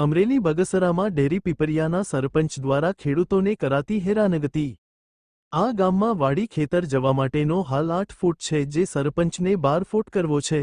Amreli બગસરામાં dairy પીપરિયાના સરપંચ દ્વારા ખેડૂતોને કરાતી હેરાનગતિ. આ ગામમાં વાડી ખેતર જવા માટેનો હાલ આઠ ફૂટ છે જે સરપંચને બાર ફૂટ કરવો છે.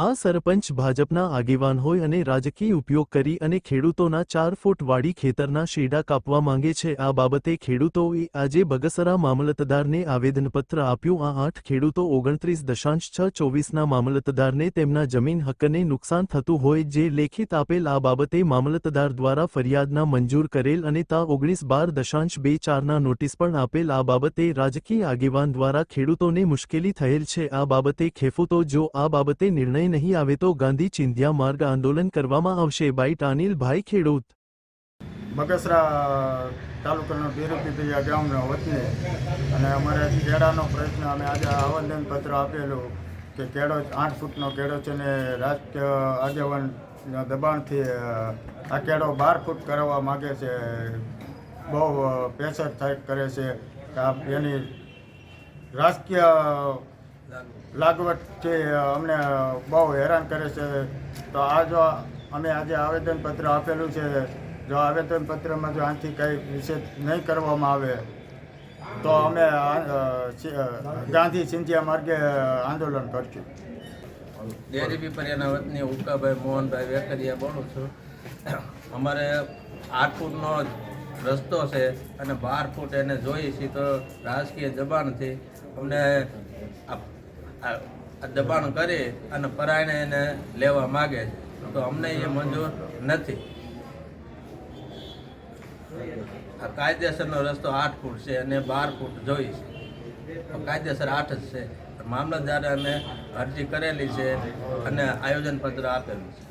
આ સરપંચ ભાજપના આગેવાન હોય અને રાજકીય ઉપયોગ કરી અને ખેડૂતોના ચાર ફૂટ વાડી ખેતરના શેડા કાપવા માંગે છે. આ બાબતે ખેડૂતોએ આજે બગસરા મામલતદારને આવેદનપત્ર આપ્યું. આ આઠ ખેડૂતો ઓગણત્રીસ દશાંશ છ ચોવીસના મામલતદારને તેમના જમીન હક્કને નુકસાન થતું હોય જે લેખિત આપેલ. આ બાબતે મામલતદાર દ્વારા ફરિયાદના મંજૂર કરેલ અને તા ઓગણીસ બાર દશાંશ બે ચારના નોટિસ પણ આપેલ. આ બાબતે રાજકીય આગેવાન દ્વારા ખેડૂતોને મુશ્કેલી થયેલ છે. આ બાબતે ખેફૂતો જો આ બાબતે નિર્ણય નહીં આવે તો ગાંધી ચિંધ્યા માર્ગ આંદોલન કરવામાં આવશે. બાઈટ અનિલભાઈ ખેડૂત. બગસરા તાલુકાનો બેરુપીપરિયા ગામના વતને અને અમારે કેળાનો પ્રશ્ન, અમે આજે આવેદન પત્ર આપેલું કે કેળો આઠ ફૂટનો કેળો છે ને રાજકીય આગેવાન દબાણથી આ કેળો બાર ફૂટ કરાવવા માગે છે. બહુ પ્રેશર થાય, કરે છે. એની રાજકીય લાગવટથી અમને બહુ હેરાન કરે છે. તો આ જો અમે આજે આવેદનપત્ર આપેલું છે, જો આવેદનપત્રમાં જો આનાથી કંઈ વિશે નહીં કરવામાં આવે, તો અમે ગાંધી સિંધિયા માર્ગે આંદોલન કરશું. ડેરી પીપરિયાના વતની ઉકાભાઈ મોહનભાઈ વેકરિયા બોલું છું. અમારે આઠ ફૂટનો રસ્તો છે અને બાર ફૂટ એને જોઈએ છીએ તો રાજકીય જબાનથી અમને દબાણ કરી અને પરાયણે એને લેવા માગે છે. તો અમને એ મંજૂર નથી. આ કાયદેસરનો રસ્તો આઠ ફૂટ છે અને બાર ફૂટ જોઈ છે. કાયદેસર આઠ જ છે. મામલતદારે અમે અરજી કરેલી છે અને આયોજન પત્ર આપેલું છે.